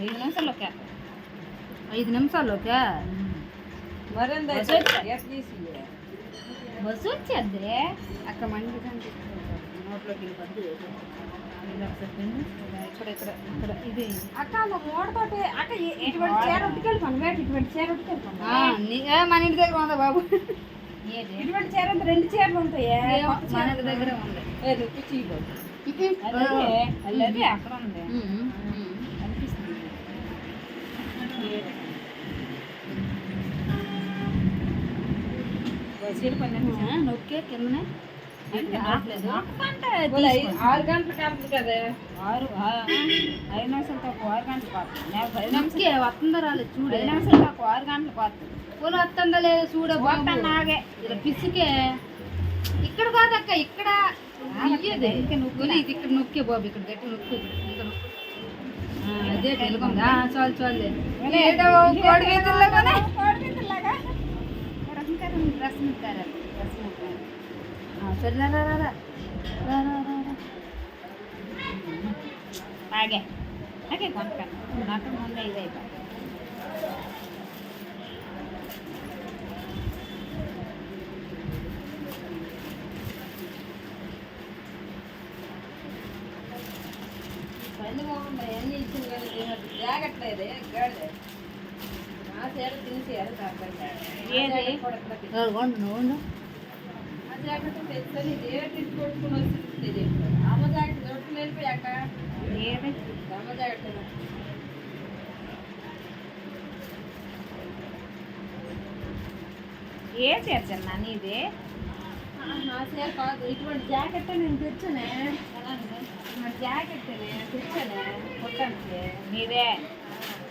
ఐదు నిమిషాల్లోకే. ఐదు నిమిషాల్లోకే? మరింత బస్సు వచ్చేద్దే. అక్కడ మంది నోట్లోకి పద్దు ఇక్కడ ఇక్కడ ఇక్కడ ఇది. అక్క నువ్వు మూడతోటి అక్క ఇ- ఇటువంటి చీర ఉట్టుకెళ్ళిపోను వేట ఇటువంటి చీర ఉట్టుకెళ్ళిపోను మన ఇంటి దగ్గర ఉందా బాబు? ఇటువంటి చీర ఉంటే రెండు చీరలు ఉంటాయి? మన దగ్గర ఉంది. అక్కడ ఉంది. నొక్కే కిందనే. ఆరు గంటల కాదు కదా. ఆరు ఐదు నిమిషాలు తక్కువ ఆరు గంటలు పోతుంది నేను పది నిమిషాలు నొక్కే వస్తుందా రాలేదు చూడు. ఐదు నిమిషాలు తక్కువ ఆరు గంటలు పోతుంది వస్తుందా లేదా చూడ. నాగే. ఇలా పిసికే. ఇక్కడ కాదక్క ఇక్కడ ఇయ్యదే. పూలు ఇది ఇక్కడ నొక్కే బాబు ఇక్కడ గట్టి నొక్కు ఇక్కడ నొక్కు. ఆ, అదే తెలుగుందా చాలు చాలు కోడి હું પ્રશ્ન કરે પ્રશ્ન કરે હા તો રા રા રા રા રા રા આગે આગે કોણ કરે નાટક મંદાઈ જાય ఎందుకు జాగ్రత్త ఇది గర్ల్ ఏ చేర్చన్నా నీది? కాదు. ఇటువంటి జాకెట్ నేను తెచ్చానే. జాకెట్ తెచ్చానే. కొట్టడానికి. నీదే?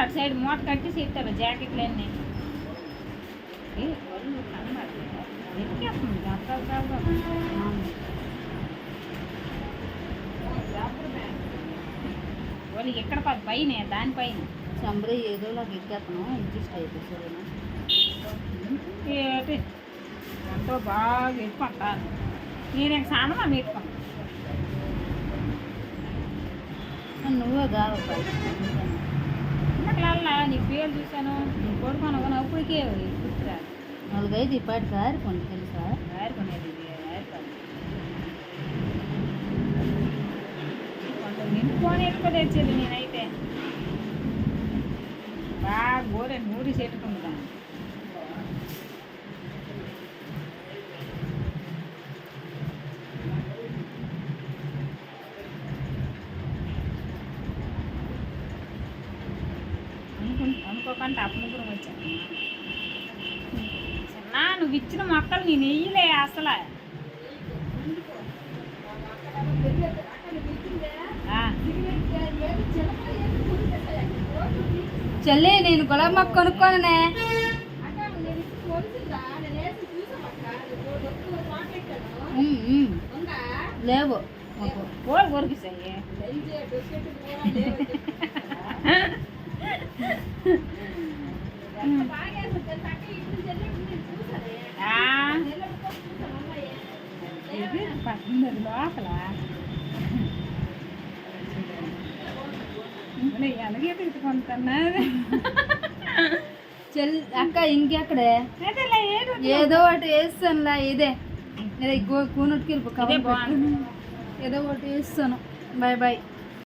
అటు సైడ్ మూట కట్టేసి ఇస్తారు జాకెట్లు అన్నీ వాళ్ళు ఎక్కడ పది పైన దానిపైన సంబరి ఏదో నాకు ఎక్కేస్తాను ఇంట్రెస్ట్ అయితే సరేనా ఎంతో బాగా ఎట్టుకుంటాను నేను సానమా ఎట్టుకుంటాను నువ్వే కావాలి చిన్నపిల్లల నీ పేరు చూశాను. నీ కొడుకును కానీ అప్పటికే గుర్తురాదు నాలుగైదు ఇప్పటి సారి కొన్ని తెలుసా ఇది ఆరుకోదు కొంచెం నింపుకొని ఎక్కువ తెచ్చేది నేనైతే. బాగా గోరె నూరి చెట్టుకుంటాను అనుకు అనుకోకుండా అప్పుడు వచ్చాను చిన్న నువ్వు ఇచ్చిన మొక్కలు నేను వెయ్యలే అసలు. చెల్లి నేను గులాబీ మొక్క కొనుక్కోననే. లేవు. పూలు కొరికిస్తాయి. ఇది పద్దెనిమిది లోపల అలాగే తిట్టుకుంటున్నా చెల్లి అక్క ఇంకెక్కడే అదేలా ఏడు ఏదో ఒకటి వేస్తానులా ఇదే ఇదే కూనట్టుకి ఇదే బాగుంది. ఏదో ఒకటి వేస్తాను బాయ్ బాయ్